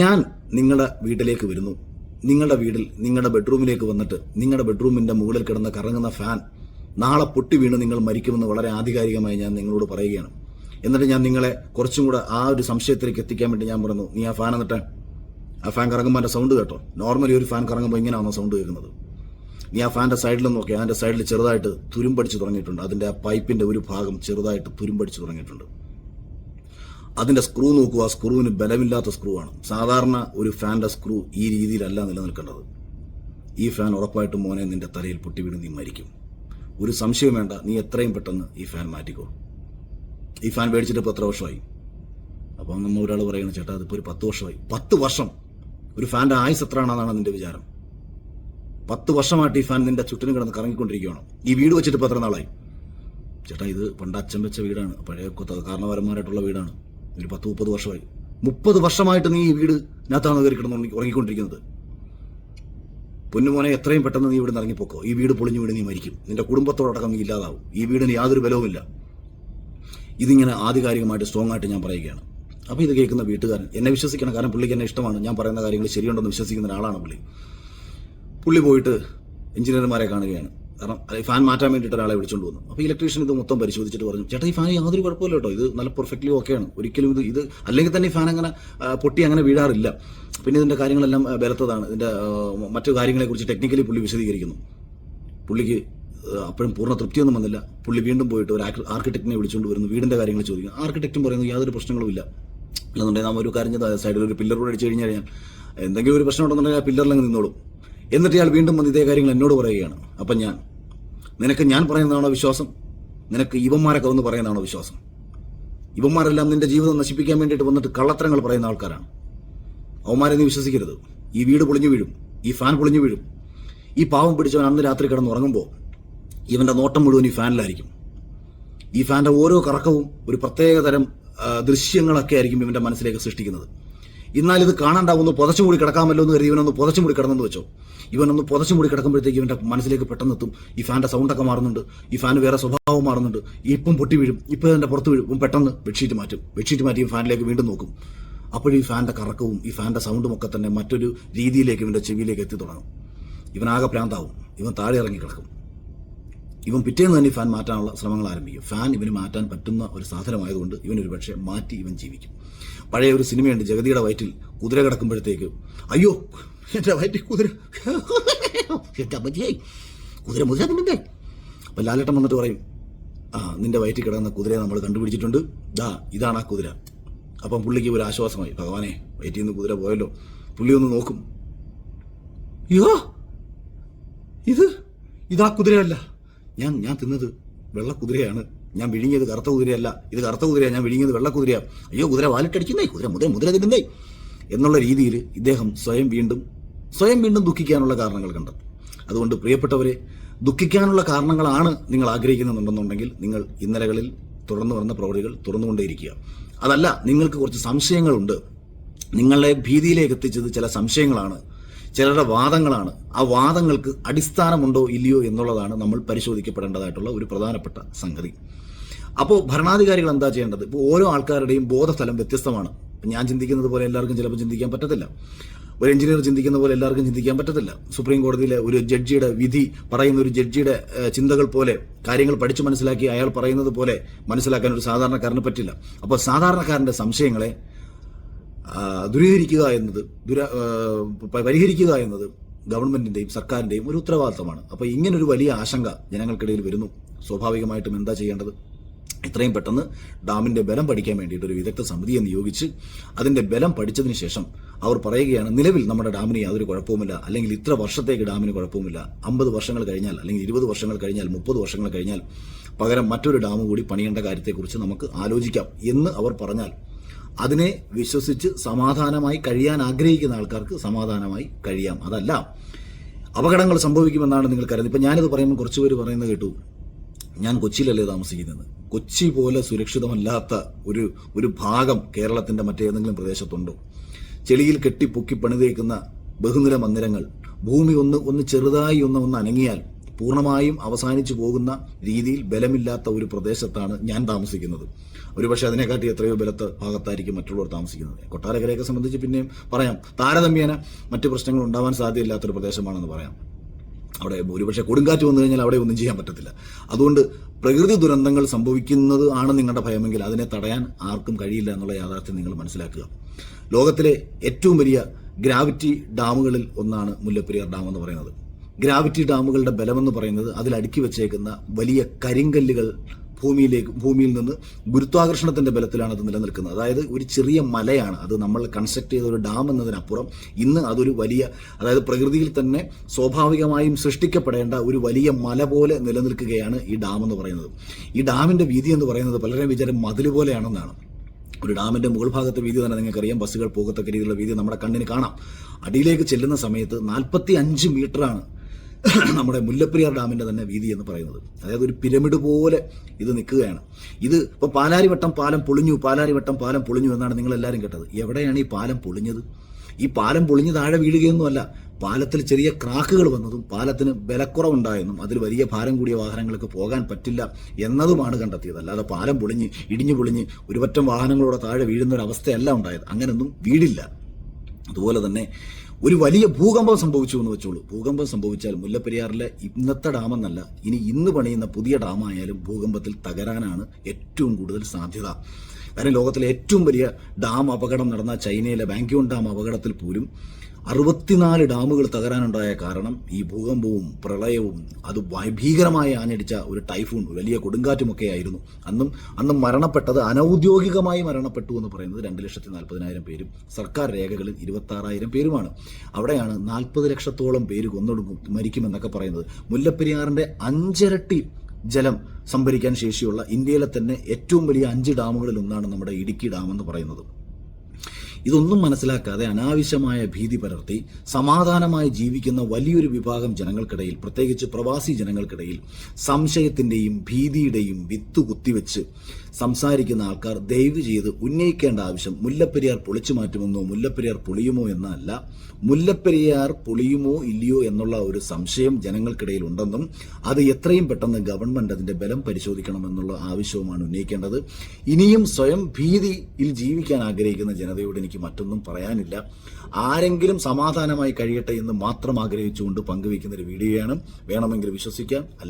ഞാൻ നിങ്ങളുടെ വീട്ടിലേക്ക് വരുന്നു. നിങ്ങളുടെ വീട്ടിൽ നിങ്ങളുടെ ബെഡ്റൂമിലേക്ക് വന്നിട്ട് നിങ്ങളുടെ ബെഡ്റൂമിന്റെ മുകളിൽ കിടന്ന കറങ്ങുന്ന ഫാൻ നാളെ പൊട്ടി വീണ് നിങ്ങൾ മരിക്കുമെന്ന് വളരെ ആധികാരികമായി ഞാൻ നിങ്ങളോട് പറയുകയാണ്. എന്നിട്ട് ഞാൻ നിങ്ങളെ കുറച്ചും കൂടെ ആ ഒരു സംശയത്തിലേക്ക് എത്തിക്കാൻ വേണ്ടി ഞാൻ പറഞ്ഞു നീ ആ ഫാൻ എന്നിട്ട് ആ ഫാൻ കറങ്ങുമ്പോൾ എന്റെ സൗണ്ട് കേട്ടോ. നോർമലി ഒരു ഫാൻ കറങ്ങുമ്പോൾ ഇങ്ങനെയാണോ സൗണ്ട് കേൾക്കുന്നത്? നീ ആ ഫാന്റെ സൈഡിൽ നോക്കി അതിന്റെ സൈഡിൽ ചെറുതായിട്ട് തുരുമ്പടിച്ച് തുടങ്ങിയിട്ടുണ്ട്. അതിന്റെ ആ പൈപ്പിന്റെ ഒരു ഭാഗം ചെറുതായിട്ട് തുരുമ്പടിച്ച് തുടങ്ങിയിട്ടുണ്ട്. അതിന്റെ സ്ക്രൂ നോക്കുക സ്ക്രൂവിന് ബലമില്ലാത്ത സ്ക്രൂ ആണ്. സാധാരണ ഒരു ഫാന്റെ സ്ക്രൂ ഈ രീതിയിലല്ല നിലനിൽക്കേണ്ടത്. ഈ ഫാൻ ഉറപ്പായിട്ടും മോനെ നിന്റെ തലയിൽ പൊട്ടി വീണ് നീ മരിക്കും. ഒരു സംശയം വേണ്ട നീ എത്രയും പെട്ടെന്ന് ഈ ഫാൻ മാറ്റിക്കോ. ഈ ഫാൻ മേടിച്ചിട്ട് ഇപ്പോൾ എത്ര വർഷമായി? അപ്പോൾ നമ്മൾ ഒരാൾ പറയുന്നത് ചേട്ടാ അതിപ്പോൾ ഒരു പത്ത് വർഷമായി. പത്ത് വർഷം. ഒരു ഫാന്റെ ആയുസ് എത്രയാണെന്നാണ് നിന്റെ വിചാരം? പത്ത് വർഷമായിട്ട് ഈ ഫാൻ നിന്റെ ചുറ്റിനും കിടന്ന് കറങ്ങിക്കൊണ്ടിരിക്കുകയാണ് ഈ വീട് വെച്ചിട്ട് ഇപ്പോൾ എത്ര നാളായി? ചേട്ടാ ഇത് പണ്ട് അച്ഛൻ വെച്ച വീടാണ് പഴയ കാരണവരന്മാരായിട്ടുള്ള വീടാണ്. ഒരു പത്ത് മുപ്പത് വർഷമായി. മുപ്പത് വർഷമായിട്ട് നീ ഈ വീട് ഇതിനകത്താണ് കയറി കിടന്ന് ഉറങ്ങി- ഉറങ്ങിക്കൊണ്ടിരിക്കുന്നത്. പൊന്നുമോനെ എത്രയും പെട്ടെന്ന് നീ ഇവിടെ ഇറങ്ങിപ്പോക്കോ. ഈ വീട് പൊളിഞ്ഞു വീട് നീ മരിക്കും. നിന്റെ കുടുംബത്തോടക്കം നീ ഇല്ലാതാവും. ഈ വീടിന് യാതൊരു ബലവുമില്ല. ഇതിങ്ങനെ ആധികാരികമായിട്ട് സ്ട്രോങ് ആയിട്ട് ഞാൻ പറയുകയാണ്. അപ്പോൾ ഇത് കേൾക്കുന്ന വീട്ടുകാരൻ എന്നെ വിശ്വസിക്കണം. കാരണം പുള്ളിക്ക് എന്നെ ഇഷ്ടമാണ്. ഞാൻ പറയുന്ന കാര്യങ്ങൾ ശരിയുണ്ടെന്ന് വിശ്വസിക്കുന്ന ഒരാളാണ് പുള്ളി. പുള്ളി പോയിട്ട് എഞ്ചിനീയർമാരെ കാണുകയാണ്. കാരണം ഈ ഫാൻ മാറ്റാൻ വേണ്ടിയിട്ട് ഒരാളെ വിളിച്ചുകൊണ്ട് വന്നു. അപ്പോൾ ഇലക്ട്രീഷ്യൻ ഇത് മൊത്തം പരിശോധിച്ചിട്ട് പറഞ്ഞു ചേട്ടാ ഈ ഫാൻ യാതൊരു കുഴപ്പമില്ല കേട്ടോ ഇത് നല്ല പെർഫെക്റ്റ്ലി ഓക്കെയാണ് ഒരിക്കലും ഇത് ഇത് അല്ലെങ്കിൽ തന്നെ ഈ ഫാൻ അങ്ങനെ പൊട്ടി അങ്ങനെ വീഴാറില്ല. പിന്നെ ഇതിന്റെ കാര്യങ്ങളെല്ലാം ബലത്തതാണ്. ഇതിന്റെ മറ്റു കാര്യങ്ങളെക്കുറിച്ച് ടെക്നിക്കലി പുള്ളി വിശദീകരിക്കുന്നു. പുള്ളിക്ക് അപ്പോഴും പൂർണ തൃപ്തിയൊന്നും വന്നില്ല. പുള്ളി വീണ്ടും പോയിട്ട് ഒരു ആർക്കിടെക്റ്റിനെ വിളിച്ചുകൊണ്ട് വരുന്നു. വീടിന്റെ കാര്യങ്ങൾ ചോദിക്കുന്നു. ആർക്കിടെക്റ്റും പറയുന്നു യാതൊരു പ്രശ്നങ്ങളുമില്ല അല്ലെന്നുണ്ടെങ്കിൽ നാം ഒരു കാര്യം സൈഡിൽ ഒരു പില്ലർ കൂടെ അടിച്ചു കഴിഞ്ഞാൽ ഞാൻ എന്തെങ്കിലും ഒരു പ്രശ്നം ഉണ്ടെന്നുണ്ടെങ്കിൽ ആ പില്ലറിലങ്ങ് നിന്നോളും. എന്നിട്ട് ഇയാൾ വീണ്ടും വന്ന് ഇതേ കാര്യങ്ങൾ എന്നോട് പറയുകയാണ്. അപ്പം ഞാൻ നിനക്ക് ഞാൻ പറയുന്നതാണോ വിശ്വാസം? നിനക്ക് ഇവന്മാരൊക്കെ വന്ന് പറയുന്നതാണോ വിശ്വാസം? ഇവന്മാരെല്ലാം നിന്റെ ജീവിതം നശിപ്പിക്കാൻ വേണ്ടിയിട്ട് വന്നിട്ട് കള്ളത്തരങ്ങൾ പറയുന്ന ആൾക്കാരാണ്. അവന്മാരെ നീ വിശ്വസിക്കരുത്. ഈ വീട് പൊളിഞ്ഞു വീഴും. ഈ ഫാൻ പൊളിഞ്ഞു വീഴും. ഈ പാവം പിടിച്ചവൻ അന്ന് രാത്രി കിടന്ന് ഉറങ്ങുമ്പോൾ ഇവന്റെ നോട്ടം മുഴുവൻ ഈ ഫാനിലായിരിക്കും. ഈ ഫാന്റെ ഓരോ കറക്കവും ഒരു പ്രത്യേകതരം ദൃശ്യങ്ങളൊക്കെ ആയിരിക്കും ഇവന്റെ മനസ്സിലേക്ക് സൃഷ്ടിക്കുന്നത്. എന്നാൽ ഇത് കാണാണ്ടാവുന്നു പുതച്ചു മൂടി കിടക്കാമല്ലോ എന്ന് കരുതി ഇവനൊന്ന് പുതച്ചു മൂടി കിടന്നെന്ന് വെച്ചോ. ഇവനൊന്ന് പുതച്ചു മൂടി കിടക്കുമ്പോഴത്തേക്ക് ഇവന്റെ മനസ്സിലേക്ക് പെട്ടെന്ന് എത്തും. ഈ ഫാന്റെ സൗണ്ടൊക്കെ മാറുന്നുണ്ട്. ഈ ഫാൻ വേറെ സ്വഭാവം മാറുന്നുണ്ട്. ഇപ്പം പൊട്ടി വീഴും. ഇപ്പം ഇതിന്റെ പുറത്ത് വീഴും. പെട്ടെന്ന് ബെഡ്ഷീറ്റ് മാറ്റും. ബെഡ്ഷീറ്റ് മാറ്റി ഫാനിലേക്ക് വീണ്ടും നോക്കും. അപ്പോഴും ഈ ഫാന്റെ കറക്കവും ഈ ഫാന്റെ സൗണ്ടും ഒക്കെ തന്നെ മറ്റൊരു രീതിയിലേക്ക് ഇവന്റെ ചെവിയിലേക്ക് എത്തി തുടങ്ങും. ഇവനാകെ പ്രാന്താവും ഇവൻ താഴെ ഇറങ്ങി കിടക്കും. ഇവൻ പിറ്റേന്ന് തന്നെ ഫാൻ മാറ്റാനുള്ള ശ്രമങ്ങൾ ആരംഭിക്കും. ഫാൻ ഇവന് മാറ്റാൻ പറ്റുന്ന ഒരു സാധനമായതുകൊണ്ട് ഇവൻ ഒരു പക്ഷേ മാറ്റി ഇവൻ ജീവിക്കും. പഴയ ഒരു സിനിമയുണ്ട് ജഗതിയുടെ വയറ്റിൽ കുതിര കിടക്കുമ്പോഴത്തേക്ക് അയ്യോ എന്റെ വയറ്റിൽ കുതിര കുതിര മുതിര നിന്നെ അപ്പൊ ലാലേട്ടൻ വന്നിട്ട് പറയും ആ നിന്റെ വയറ്റിൽ കിടന്ന കുതിരയെ നമ്മൾ കണ്ടുപിടിച്ചിട്ടുണ്ട്. ദാ ഇതാണ് ആ കുതിര. അപ്പം പുള്ളിക്ക് ഒരു ആശ്വാസമായി ഭഗവാനെ വയറ്റിൽ നിന്ന് കുതിര പോയല്ലോ. പുള്ളി ഒന്ന് നോക്കും. അയ്യോ ഇത് ഇതാ കുതിരയല്ല. ഞാൻ ഞാൻ തിന്നത് വെള്ളക്കുതിരയാണ്. ഞാൻ വിഴുങ്ങിയത് കറുത്ത കുതിരയല്ല. ഇത് കറുത്ത കുതിരയാണ് ഞാൻ വിഴുങ്ങിയത് വെള്ളക്കുതിരയാണ് അയ്യോ കുതിര വാലിട്ടടിക്കുന്നേ കുതിര മുതിര മുതിര തിന്നുന്നേ എന്നുള്ള രീതിയിൽ ഇദ്ദേഹം സ്വയം വീണ്ടും സ്വയം വീണ്ടും ദുഃഖിക്കാനുള്ള കാരണങ്ങൾ കണ്ടെത്തും. അതുകൊണ്ട് പ്രിയപ്പെട്ടവരെ ദുഃഖിക്കാനുള്ള കാരണങ്ങളാണ് നിങ്ങൾ ആഗ്രഹിക്കുന്നുണ്ടെന്നുണ്ടെങ്കിൽ നിങ്ങൾ ഇന്നലകളിൽ തുടർന്നു വരുന്ന പ്രവൃത്തികൾ തുറന്നുകൊണ്ടേയിരിക്കുക. അതല്ല നിങ്ങൾക്ക് കുറച്ച് സംശയങ്ങളുണ്ട്. നിങ്ങളെ ഭീതിയിലേക്ക് എത്തിച്ചത് ചില സംശയങ്ങളാണ്. ചിലരുടെ വാദങ്ങളാണ്. ആ വാദങ്ങൾക്ക് അടിസ്ഥാനമുണ്ടോ ഇല്ലയോ എന്നുള്ളതാണ് നമ്മൾ പരിശോധിക്കപ്പെടേണ്ടതായിട്ടുള്ള ഒരു പ്രധാനപ്പെട്ട സംഗതി. അപ്പോൾ ഭരണാധികാരികൾ എന്താ ചെയ്യേണ്ടത്? ഇപ്പോൾ ഓരോ ആൾക്കാരുടെയും ബോധസ്ഥലം വ്യത്യസ്തമാണ്. ഞാൻ ചിന്തിക്കുന്നത് പോലെ എല്ലാവർക്കും ചിലപ്പോൾ ചിന്തിക്കാൻ പറ്റത്തില്ല. ഒരു എഞ്ചിനീയർ ചിന്തിക്കുന്ന പോലെ എല്ലാവർക്കും ചിന്തിക്കാൻ പറ്റത്തില്ല. സുപ്രീം കോടതിയിലെ ഒരു ജഡ്ജിയുടെ വിധി പറയുന്ന ഒരു ജഡ്ജിയുടെ ചിന്തകൾ പോലെ കാര്യങ്ങൾ പഠിച്ചു മനസ്സിലാക്കി അയാൾ പറയുന്നത് പോലെ മനസ്സിലാക്കാൻ ഒരു സാധാരണക്കാരന് പറ്റില്ല. അപ്പോൾ സാധാരണക്കാരന്റെ സംശയങ്ങളെ ദൂരീകരിക്കുക എന്നത് ദുര പരിഹരിക്കുക എന്നത് ഗവൺമെന്റിന്റെയും സർക്കാരിന്റെയും ഒരു ഉത്തരവാദിത്തമാണ് അപ്പോൾ ഒരു വലിയ ആശങ്ക ജനങ്ങൾക്കിടയിൽ വരുന്നു. സ്വാഭാവികമായിട്ടും എന്താ ചെയ്യേണ്ടത്? ഇത്രയും പെട്ടെന്ന് ഡാമിന്റെ ബലം പഠിക്കാൻ വേണ്ടിയിട്ട് ഒരു വിദഗ്ധ സമിതിയെ നിയോഗിച്ച് അതിന്റെ ബലം പഠിച്ചതിന് ശേഷം അവർ പറയുകയാണ് നിലവിൽ നമ്മുടെ ഡാമിന് യാതൊരു കുഴപ്പവുമില്ല. അല്ലെങ്കിൽ ഇത്ര വർഷത്തേക്ക് ഡാമിന് കുഴപ്പവുമില്ല. അമ്പത് വർഷങ്ങൾ കഴിഞ്ഞാൽ അല്ലെങ്കിൽ ഇരുപത് വർഷങ്ങൾ കഴിഞ്ഞാൽ മുപ്പത് വർഷങ്ങൾ കഴിഞ്ഞാൽ പകരം മറ്റൊരു ഡാം കൂടി പണിയേണ്ട കാര്യത്തെക്കുറിച്ച് നമുക്ക് ആലോചിക്കാം എന്ന് അവർ പറഞ്ഞാൽ അതിനെ വിശ്വസിച്ച് സമാധാനമായി കഴിയാൻ ആഗ്രഹിക്കുന്ന ആൾക്കാർക്ക് സമാധാനമായി കഴിയാം. അതല്ല അപകടങ്ങൾ സംഭവിക്കുമെന്നാണ് നിങ്ങൾ കരുതുന്നത്. ഇപ്പം ഞാനിത് പറയുമ്പോൾ കുറച്ച് പേര് പറയുന്നത് കേട്ടു ഞാൻ കൊച്ചിയിലല്ലേ താമസിക്കുന്നത്. കൊച്ചി പോലെ സുരക്ഷിതമല്ലാത്ത ഒരു ഒരു ഭാഗം കേരളത്തിന്റെ മറ്റേതെങ്കിലും പ്രദേശത്തുണ്ടോ? ചെളിയിൽ കെട്ടി പൊക്കി പണിതേക്കുന്ന ബഹുനില മന്ദിരങ്ങൾ ഭൂമി ഒന്ന് ഒന്ന് ചെറുതായി ഒന്ന് ഒന്ന് അനങ്ങിയാൽ പൂർണമായും അവസാനിച്ചു പോകുന്ന രീതിയിൽ ബലമില്ലാത്ത ഒരു പ്രദേശത്താണ് ഞാൻ താമസിക്കുന്നത്. ഒരുപക്ഷെ അതിനെക്കാട്ടി എത്രയോ ബലത്ത് ഭാഗത്തായിരിക്കും മറ്റുള്ളവർ താമസിക്കുന്നത്. കൊട്ടാരക്കരയൊക്കെ സംബന്ധിച്ച് പിന്നെയും പറയാം. താരതമ്യേന മറ്റു പ്രശ്നങ്ങൾ ഉണ്ടാവാൻ സാധ്യതയില്ലാത്തൊരു പ്രദേശമാണെന്ന് പറയാം. അവിടെ ഒരുപക്ഷെ കൊടുങ്കാറ്റ് വന്നു കഴിഞ്ഞാൽ അവിടെ ഒന്നും ചെയ്യാൻ പറ്റത്തില്ല. അതുകൊണ്ട് പ്രകൃതി ദുരന്തങ്ങൾ സംഭവിക്കുന്നത് ആണ് നിങ്ങളുടെ ഭയമെങ്കിൽ അതിനെ തടയാൻ ആർക്കും കഴിയില്ല എന്നുള്ള യാഥാർത്ഥ്യം നിങ്ങൾ മനസ്സിലാക്കുക. ലോകത്തിലെ ഏറ്റവും വലിയ ഗ്രാവിറ്റി ഡാമുകളിൽ ഒന്നാണ് മുല്ലപ്പെരിയാർ ഡാം എന്ന് പറയുന്നത്. ഗ്രാവിറ്റി ഡാമുകളുടെ ബലമെന്ന് പറയുന്നത് അതിൽ അടുക്കി വെച്ചേക്കുന്ന വലിയ കരിങ്കല്ലുകൾ ഭൂമിയിലേക്ക് ഭൂമിയിൽ നിന്ന് ഗുരുത്വാകർഷണത്തിന്റെ ബലത്തിലാണ് അത് നിലനിൽക്കുന്നത്. അതായത് ഒരു ചെറിയ മലയാണ് അത് നമ്മൾ കൺസ്ട്രക്ട് ചെയ്ത ഒരു ഡാം എന്നതിനപ്പുറം ഇന്ന് അതൊരു വലിയ അതായത് പ്രകൃതിയിൽ തന്നെ സ്വാഭാവികമായും സൃഷ്ടിക്കപ്പെടേണ്ട ഒരു വലിയ മല പോലെ നിലനിൽക്കുകയാണ് ഈ ഡാം എന്ന് പറയുന്നത്. ഈ ഡാമിന്റെ വീതി എന്ന് പറയുന്നത് പലരുടെയും വിചാരം മതിൽ പോലെയാണെന്നാണ്. ഒരു ഡാമിന്റെ മുകൾ ഭാഗത്തെ വീതി തന്നെ നിങ്ങൾക്കറിയാം. ബസ്സുകൾ പോകത്തക്ക രീതിയിലുള്ള വീതി നമ്മുടെ കണ്ണിന് കാണാം. അടിയിലേക്ക് ചെല്ലുന്ന സമയത്ത് നാൽപ്പത്തി അഞ്ച് മീറ്ററാണ് നമ്മുടെ മുല്ലപ്പെരിയാർ ഡാമിന്റെ തന്നെ വീതി എന്ന് പറയുന്നത്. അതായത് ഒരു പിരമിഡ് പോലെ ഇത് നിൽക്കുകയാണ്. ഇത് ഇപ്പോൾ പാലാരിവട്ടം പാലം പൊളിഞ്ഞു പാലാരിവട്ടം പാലം പൊളിഞ്ഞു എന്നാണ് നിങ്ങൾ എല്ലാവരും കേട്ടത്. എവിടെയാണ് ഈ പാലം പൊളിഞ്ഞത്? ഈ പാലം പൊളിഞ്ഞ് താഴെ വീഴുകയൊന്നുമല്ല പാലത്തിൽ ചെറിയ ക്രാക്കുകൾ വന്നതും പാലത്തിന് വിലക്കുറവുണ്ടായെന്നും അതിൽ വലിയ ഭാരം കൂടിയ വാഹനങ്ങൾക്ക് പോകാൻ പറ്റില്ല എന്നതുമാണ് കണ്ടെത്തിയത്. അല്ലാതെ പാലം പൊളിഞ്ഞ് ഇടിഞ്ഞു പൊളിഞ്ഞ് ഒരുപറ്റം വാഹനങ്ങളോടെ താഴെ വീഴുന്ന ഒരു അവസ്ഥയല്ല ഉണ്ടായത്. അങ്ങനെയൊന്നും വീടില്ല. അതുപോലെ തന്നെ ഒരു വലിയ ഭൂകമ്പം സംഭവിച്ചു എന്ന് വെച്ചോളൂ. ഭൂകമ്പം സംഭവിച്ചാൽ മുല്ലപ്പെരിയാറിലെ ഇന്നത്തെ ഡാമെന്നല്ല ഇനി ഇന്ന് പണിയുന്ന പുതിയ ഡാമായാലും ഭൂകമ്പത്തിൽ തകരാനാണ് ഏറ്റവും കൂടുതൽ സാധ്യത. കാരണം ലോകത്തിലെ ഏറ്റവും വലിയ ഡാം അപകടം നടന്ന ചൈനയിലെ ബാങ്ക്യൂൺ ഡാം അപകടത്തിൽ പോലും അറുപത്തിനാല് ഡാമുകൾ തകരാനുണ്ടായ കാരണം ഈ ഭൂകമ്പവും പ്രളയവും അത് ഭീകരമായി ആഞ്ഞടിച്ച ഒരു ടൈഫൂൺ വലിയ കൊടുങ്കാറ്റുമൊക്കെ ആയിരുന്നു. അന്നും അന്ന് മരണപ്പെട്ടത് അനൌദ്യോഗികമായി മരണപ്പെട്ടു എന്ന് പറയുന്നത് രണ്ട് ലക്ഷത്തി നാൽപ്പതിനായിരം പേരും സർക്കാർ രേഖകളിൽ ഇരുപത്തി ആറായിരം പേരുമാണ്. അവിടെയാണ് നാൽപ്പത് ലക്ഷത്തോളം പേര് കൊന്നൊടുങ്ങും മരിക്കുമെന്നൊക്കെ പറയുന്നത്. മുല്ലപ്പെരിയാറിന്റെ അഞ്ചിരട്ടി ജലം സംഭരിക്കാൻ ശേഷിയുള്ള ഇന്ത്യയിലെ തന്നെ ഏറ്റവും വലിയ അഞ്ച് ഡാമുകളിൽ ഒന്നാണ് നമ്മുടെ ഇടുക്കി ഡാം എന്ന് പറയുന്നത്. ഇതൊന്നും മനസ്സിലാക്കാതെ അനാവശ്യമായ ഭീതി പരർത്തി സമാധാനമായി ജീവിക്കുന്ന വലിയൊരു വിഭാഗം ജനങ്ങൾക്കിടയിൽ പ്രത്യേകിച്ച് പ്രവാസി ജനങ്ങൾക്കിടയിൽ സംശയത്തിന്റെയും ഭീതിയുടെയും വിത്ത് കുത്തിവെച്ച് സംസാരിക്കുന്ന ആൾക്കാർ ദയവ് ചെയ്ത് ഉന്നയിക്കേണ്ട ആവശ്യം മുല്ലപ്പെരിയാർ പൊളിച്ചു മാറ്റുമെന്നോ മുല്ലപ്പെരിയാർ പൊളിയുമോ എന്നല്ല മുല്ലപ്പെരിയാർ പൊളിയുമോ ഇല്ലയോ എന്നുള്ള ഒരു സംശയം ജനങ്ങൾക്കിടയിൽ ഉണ്ടെന്നും അത് എത്രയും പെട്ടെന്ന് ഗവൺമെന്റ് അതിന്റെ ബലം പരിശോധിക്കണമെന്നുള്ള ആവശ്യവുമാണ് ഉന്നയിക്കേണ്ടത്. ഇനിയും സ്വയം ഭീതിയിൽ ജീവിക്കാൻ ആഗ്രഹിക്കുന്ന ജനതയോട് എനിക്ക് മറ്റൊന്നും പറയാനില്ല. ആരെങ്കിലും സമാധാനമായി കഴിയട്ടെ എന്ന് മാത്രം ആഗ്രഹിച്ചുകൊണ്ട് പങ്കുവയ്ക്കുന്ന ഒരു വീഡിയോയാണ് വേണമെങ്കിൽ വിശ്വസിക്കാം.